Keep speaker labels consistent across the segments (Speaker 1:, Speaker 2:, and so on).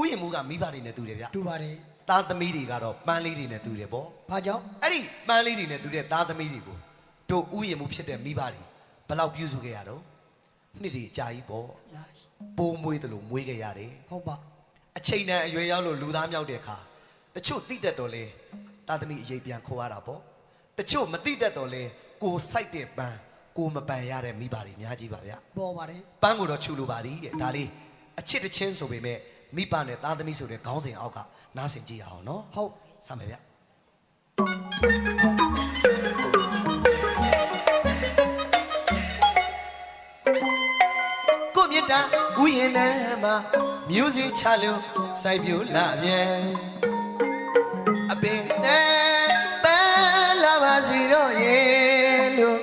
Speaker 1: ဥယျာဉ်မှုကမိဘတွေနဲ့တူတယ်ဗျ
Speaker 2: တူပါတယ်
Speaker 1: သားသမီးတွေကတော့ပန်းလေးတွေနဲ့တူတယ်ပေါ့
Speaker 2: ဘာကြောင့်
Speaker 1: အဲ့ဒီပန်းလေးတွေနဲ့တူတဲ့သားသမီးတွေကိုတို့ဥယျာဉ်မှုဖြစ်တဲ့မိဘတွေဘယ်လောက်ပြုစုခဲ့ရတော့နှစ်တွေအကြာကြီးပေါ့ပိုးမွေးတယ်လို့မွေးခဲ့ရတယ်
Speaker 2: ဟုတ်ပါ
Speaker 1: အချိန်တန်အရွယ်ရောက်လို့လူသားမြောက်တဲ့အခါတချို့တိတတ်တော့လဲသားသမီးအရေးပြန်ခေါ်ရတာပေါ့တချို့မတိတတ်တော့လဲကိုစိုက်တဲ့ပန်းကိုမပန်ရတဲ့မိဘတွေအများကြီးပါဗျ
Speaker 2: ပေါ်ပါတယ်
Speaker 1: ပန်းကိုတော့ချူလိုပါသည်တဲ့ဒါလေးအချစ်တစ်ချင်းဆိုပေမဲ့ မိဘနဲ့သားသမီးဆိုတဲ့ခေါင်းစဉ်အောက်ကနားဆင်ကြည့်ရအောင်နော်
Speaker 2: ဟုတ်
Speaker 1: စမယ်ဗျကိုမြတ်တာဥယျာဉ်ထဲမှာမြူးစီချလို့စိုက်ပြူလာပြန်အပင်တဲ့ပန်းလာပါစီတော့ရေလို့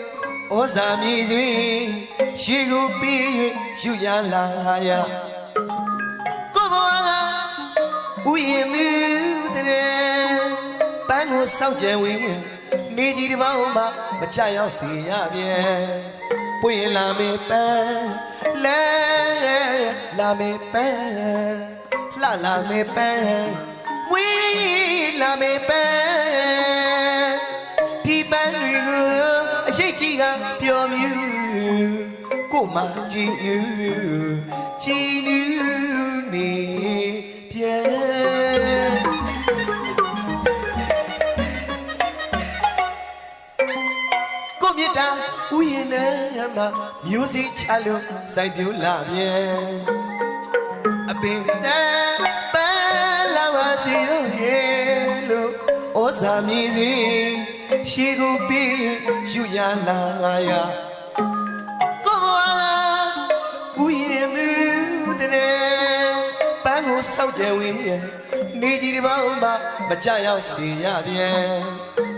Speaker 1: ဩဇာမြည်စွေရှိကိုပြီး၍ယူရလာရ စောက်ကြံဝင်နေကြီးတစ်ပေါင်းမှမချရောက်စီရပြန်ပွင့်လာမေပန်းလဲလာမေပန်းလှလာမေပန်းဝေးလာမေပန်းဒီပန်းတွေကိုအရှိတ်ကြီးကပျော်မြူကိုမှကြည်နူးကြည်နူးနေပြန် မှာမျိုးစိချလို့စိုက်ပြူလာပြန်အပင်တန်ပန်းလာပါစီတော့ရေလို့ဩဇာမြည်စီရှိကိုပြီးယူရလာရကိုဘဝဥယျာဉ်မူတဲ့ပန်းကိုစောက်ကြဝင်းနေကြီးတစ်ပေါင်းမှမကြရောက်စီရပြန်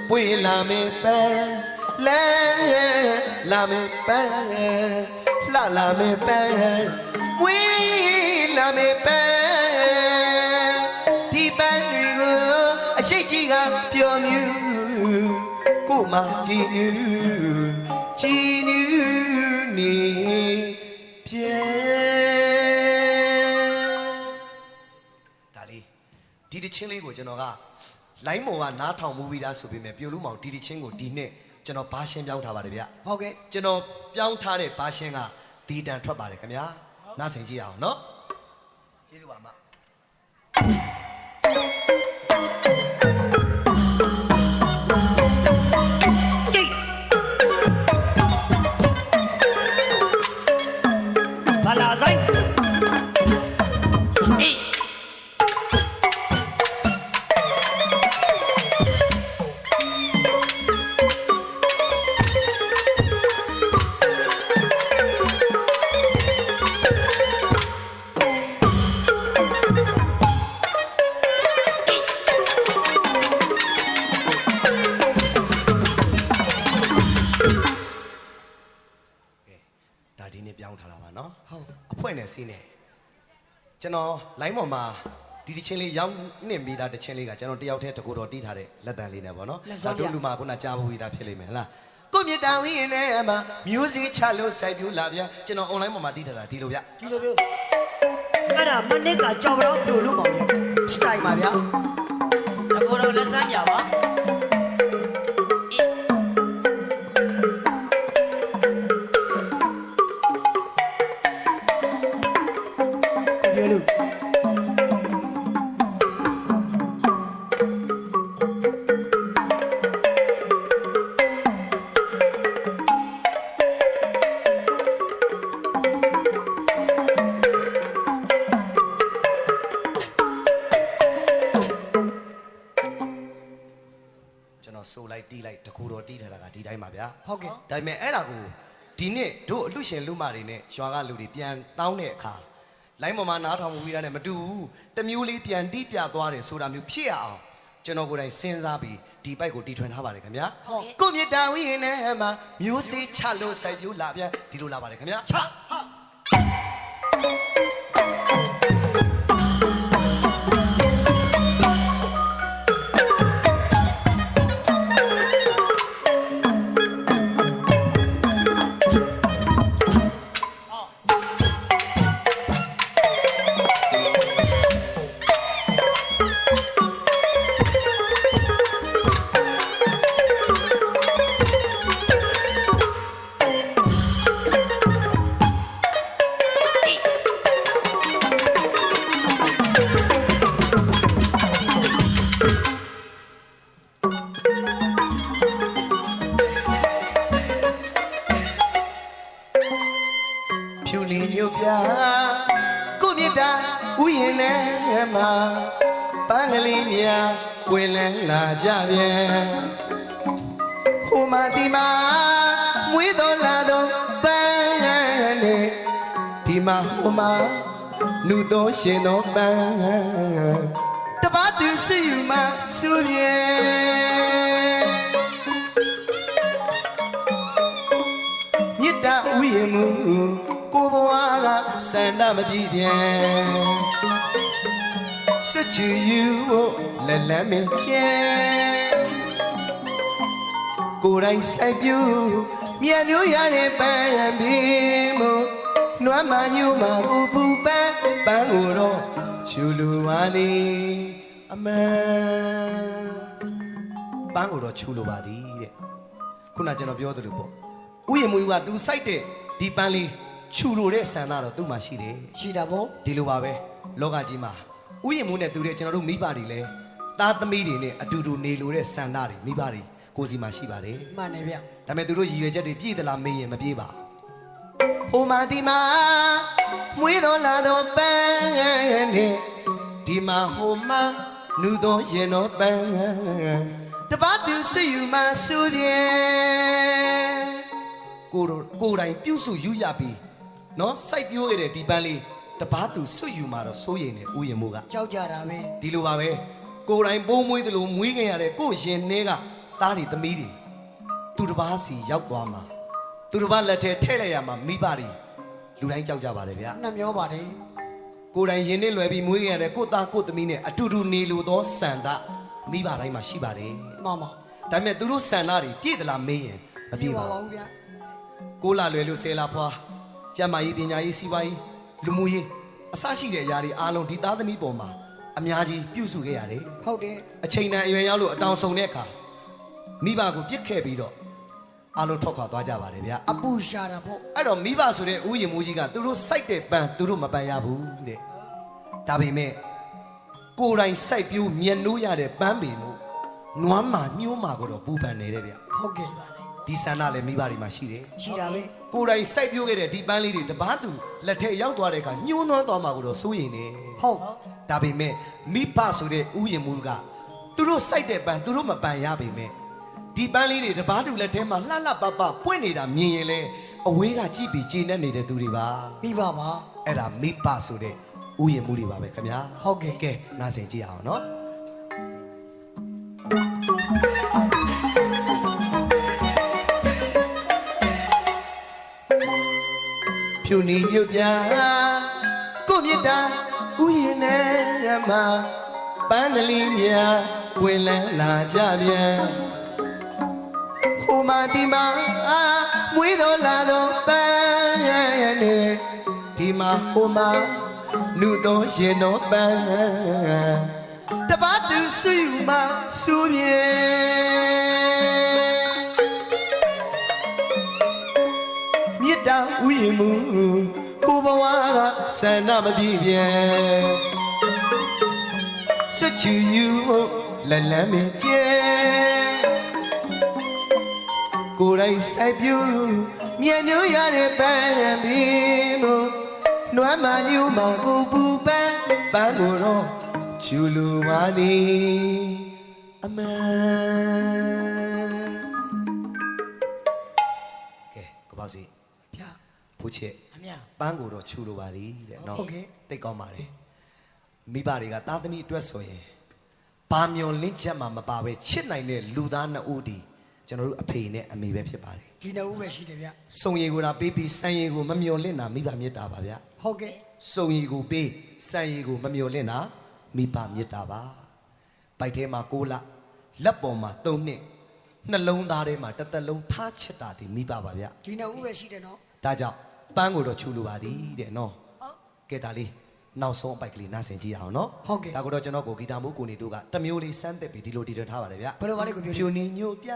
Speaker 1: ပွေလာမေပန်း လဲလာမေပန်းလှလာမေပန်းဝေးလာမေပန်းဒီပန်းတွေကိုအရှိတ်ကြီးကပျော်မြူကိုမှကြည်နူးကြည်နူးနေပြန်ဒါလေးဒီတချင်းလေးကိုကျွန်တော်ကလိုင်းမော်ကနားထောင်မှုပြီးသားဆိုပေမဲ့ပြိုလူမောင်ဒီတချင်းကိုဒီနှစ် ကျွန်တော်ဘာရှင်းပြောင်းထားပါတယ်ဗျ
Speaker 2: ဟုတ်ကဲ့
Speaker 1: ကျွန်တော်ပြောင်းထားတဲ့ဘာရှင်းကဒီတန်ထွက်ပါတယ်ခင်ဗျာနားဆင်ကြည့်အောင်နော်ကျေးဇူးပါအမ ပြောင်းထားတာပါနော်
Speaker 2: ဟုတ်
Speaker 1: အဖွဲနဲ့စီးနေကျွန်တော်လိုင်းပေါ်မှာဒီတချင်းလေးရောက်နေမိတာတချင်းလေးကကျွန်တော်တယောက်တည်းတကူတော်တီးထားတဲ့လက်တံလေးနဲ့ပေါ့နော်
Speaker 2: လက်စောင်းရ
Speaker 1: တို့လူမှာခုနကြားဖို့ပြီးသားဖြစ်လိမ့်မယ်ဟလားကိုမြတာဝင်းနဲ့အမ music ချလို့စိုက်ပြူလာဗျာကျွန်တော် online ပေါ်မှာတီးထားတာဒီလိုဗျ
Speaker 2: ဒီလိုမျိုးအဲ့ဒါမနစ်ကကြောက်တော့တို့လို့ပေါ့ဗျစတိုင်ပါဗျာ
Speaker 3: တကောတော့လက်စမ်းပြပါ
Speaker 1: က်တီးလိုက်တကူတော်တီးထားတာကဒီတိုင်းပါဗျာ
Speaker 2: ဟုတ်ကဲ့
Speaker 1: ဒါပေမဲ့အဲ့ဒါကိုဒီနေ့တို့အလှရှင်လူမတွေနဲ့ရွာကလူတွေပြန်တောင်းတဲ့အခါလိုင်းပေါ်မှာနားထောင်မှုပြီးတာနဲ့မတူဘူးတစ်မျိုးလေးပြန်တီးပြသွားတယ်ဆိုတာမျိုးဖြစ်ရအောင်ကျွန်တော်ကိုယ်တိုင်စဉ်းစားပြီးဒီပိုက်ကိုတီထွင်ထားပါတယ်ခင်ဗျာ
Speaker 2: ဟုတ်
Speaker 1: ကိုမြတာဝင်းနဲ့မှာမျိုးစေးချလို့စိုက်ပြူလာပြန်ဒီလိုလာပါတယ်ခင်ဗျာချဟာ နဲ့မှာပန်းကလေးများဝင်လဲလာကြပြန်ဟိုမှာဒီမှာမွေးတော်လာတော့ပန်းနဲ့ဒီမှာဟိုမှာလူတော်ရှင်တော်ပန်းတပတ်သူစီယူမှာဆူပြေမြစ်တာဥယျာဉ်မူ ကိုဘဝကစန္ဒမပြည့်ပြန်စွချူယူလက်လမ်းမကျန်ကိုယ်တိုင်စိုက်ပြူမြတ်မျိုးရတဲ့ပန်းရံပြီးမို့နွမ်းမညူမပူပူပန်းပန်းကိုတော့ချူလူပါသည်အမန်ပန်းကိုတော့ချူလိုပါသည်တဲ့ခုနကျွန်တော်ပြောသလိုပေါ့ဥယျာဉ်မူကသူစိုက်တဲ့ဒီပန်းလေး ချူလိုတဲ့ဆန္ဒတော့သူ့မှာရှိတယ်
Speaker 2: ရှိတာပေါ့
Speaker 1: ဒီလိုပါပဲလောကကြီးမှာဥယျာဉ်မိုးနဲ့တူတဲ့ကျွန်တော်တို့မိဘတွေလည်းသားသမီးတွေနဲ့အတူတူနေလိုတဲ့စန္ဒတွေမိဘတွေကိုယ်စီမှာရှိပါတယ်
Speaker 2: မှန်တယ်ဗျ
Speaker 1: ဒါပေမဲ့သူတို့ရည်ရွယ်ချက်တွေပြည့်သလားမေးရင်မပြည့်ပါဟိုမှာဒီမှာမွေးတော်လာတော်ပန်းနဲ့ဒီမှာဟိုမှာနူတော်ရင်တော်ပန်းတပတ်သူစိတ်ယူမှဆူတယ်ကိုယ်တို့ကိုယ်တိုင်ပြုစုယူရပြီး နော်စိုက်ပျိုးရတဲ့ဒီပန်းလေးတပတ်သူဆွတ်ယူမှတော့စိုးရင်နဲ့ဥယျာဉ်မိုးက
Speaker 2: ကြောက်ကြတာပဲ
Speaker 1: ဒီလိုပါပဲကိုယ်တိုင်ပိုးမွေးသလိုမွေးခင်ရတဲ့ကိုယ့်ရင်ထဲကသားတွေသမီးတွေသူတစ်ပါးစီရောက်သွားမှာသူတစ်ပါးလက်ထဲထည့်လိုက်ရမှာမိဘတွေလူတိုင်းကြောက်ကြပါတယ်ဗျာ
Speaker 2: နှမျောပါတယ်
Speaker 1: ကိုယ်တိုင်ရင်နဲ့လွယ်ပြီးမွေးခင်ရတဲ့ကိုယ့်သားကိုယ့်သမီးနဲ့အတူတူနေလိုသောစံဒမိဘတိုင်းမှာရှိပါတယ်
Speaker 2: မှန်ပါ
Speaker 1: ဒါပေမဲ့သူတို့စံဒတွေပြည့်သလားမေးရင်မပြည့်ပါ
Speaker 2: ပါ
Speaker 1: ဘူး
Speaker 2: ဘူးဗျာ
Speaker 1: ကိုလာလွယ်လို့ဆယ်လာဖွာ ကျမ်းမာရေးပညာရေးစီးပွားရေးလူမှုရေးအစရှိတဲ့အရာတွေအားလုံးဒီသားသမီးပေါ်မှာအများကြီးပြုစုခဲ့ရတယ်
Speaker 2: ဟုတ်တယ်
Speaker 1: အချိန်တန်အရွယ်ရောက်လို့အတောင်ဆုံတဲ့အခါမိဘကိုပြစ်ခဲ့ပြီးတော့အလုံးထွက်ခွာသွားကြပါတယ်ဗျာ
Speaker 2: အပူရှာတာပေါ့
Speaker 1: အဲ့တော့မိဘဆိုတဲ့ဥယျာဉ်မိုးကြီးကသူတို့စိုက်တဲ့ပန်းသူတို့မပန်ရဘူးတဲ့ဒါပေမဲ့ကိုယ်တိုင်စိုက်ပြိုးမြက်နိုးရတဲ့ပန်းပေမို့နွမ်းမာညှိုးမာကိုတော့ပူပန်နေတဲ့ဗျာ
Speaker 2: ဟုတ်ကဲ့
Speaker 1: ဒီဆန္ဒလည်းမိဘတွေမှာရှိတယ်
Speaker 2: ရှိတာပဲ
Speaker 1: ကိုယ်တိုင်စိုက်ပြိုးခဲ့တဲ့ဒီပန်းလေးတွေတပားသူလက်ထက်ရောက်သွားတဲ့အခါညှိုးနွမ်းသွားမှာကိုတော့စိုးရင်နေ
Speaker 2: ဟုတ်
Speaker 1: ဒါပေမဲ့မိဘဆိုတဲ့ဥယျာဉ်မူကသူတို့စိုက်တဲ့ပန်းသူတို့မပန်ရပေမဲ့ဒီပန်းလေးတွေတပားတူလက်ထဲမှာလှလှပပပွင့်နေတာမြင်ရင်လေအဝေးကကြည့်ပြီးကျေနပ်နေတဲ့သူတွေပါ
Speaker 2: ပြီးပါပါ
Speaker 1: အဲ့ဒါမိဘဆိုတဲ့ဥယျာဉ်မူတွေပါပဲခင်ဗျာ
Speaker 2: ဟုတ်ကဲ့
Speaker 1: ကဲနားဆင်ကြည့်အောင်နော် ဖြူနီမြုပ်ပြကိုမြစ်တာဥယျာဉ်နဲ့မှာပန်းကလေးများဝင်လန်းလာကြပြန်ဟိုမာဒီမာမွေးတော်လာတော့ပန်းရနေဒီမှာဟိုမာနုတော်ရင်တော်ပန်းတပတ်သူဆွေမဆူပြေမြ မူကိုဘဝကဆန္ဒမပြည့်ပြန်စွချူယူလက်လမ်းမကျဲကိုယ်တိုင်စိုက်ပြူမြတ်ညိုးရတဲ့ပန်းရံပြီးမို့နွမ်းမညူမကိုပူပန်းပန်းကိုတော့ချူလူပါသည်အမှန်ကဲကပောက်စီ
Speaker 2: ဗျာ
Speaker 1: ဖို့ချစ်
Speaker 3: အမြ
Speaker 1: ပန်းကိုတော့ချူလိုပါသည်တဲ့နော်
Speaker 2: ဟုတ်ကဲ့
Speaker 1: တိတ်ကောင်းပါတယ်မိဘတွေကသားသမီးအတွက်ဆိုရင်ဘာမျောလင့်ချက်မှမပါပဲချစ်နိုင်တဲ့လူသားနှစ်ဦးဒီကျွန်တော်တို့အဖေနဲ့အမေပဲဖြစ်ပါတယ်
Speaker 2: ဒီနှစ်ဦးပဲရှိတယ်ဗျာ
Speaker 1: စုံရည်ကိုသာပေးပြီးစံရည်ကိုမမျောလင့်တာမိဘမေတ္တာပါဗျ
Speaker 2: ဟုတ်ကဲ့
Speaker 1: စုံရည်ကိုပေးစံရည်ကိုမမျောလင့်တာမိဘမေတ္တာပါပိုက်ထဲမှာ6လလက်ပေါ်မှာ3နှစ်နှလုံးသားထဲမှာတစ်သက်လုံးထားချစ်တာဒီမိဘပါဗျ
Speaker 2: ဒီနှစ်ဦးပဲရှိတယ်နော်
Speaker 1: ဒါကြောင့် ပန်းကိုတော့ချူလိုပါသည်တဲ့နော်ကဲဒါလေးနောက်ဆုံးအပိုက်ကလေးနားဆင်ကြည့်အောင်နော်
Speaker 2: ဟုတ်ကဲ့
Speaker 1: ဒါကိုတော့ကျွန်တော်ကိုဂီတာမိုးကိုနေတို့ကတစ်မျိုးလေးစမ်းသက်ပြီးဒီလိုတည်ထားပါတယ်ဗျ
Speaker 2: ဘယ်လိုပါလဲကိုပြော
Speaker 1: ဖြူနေညို့ပြ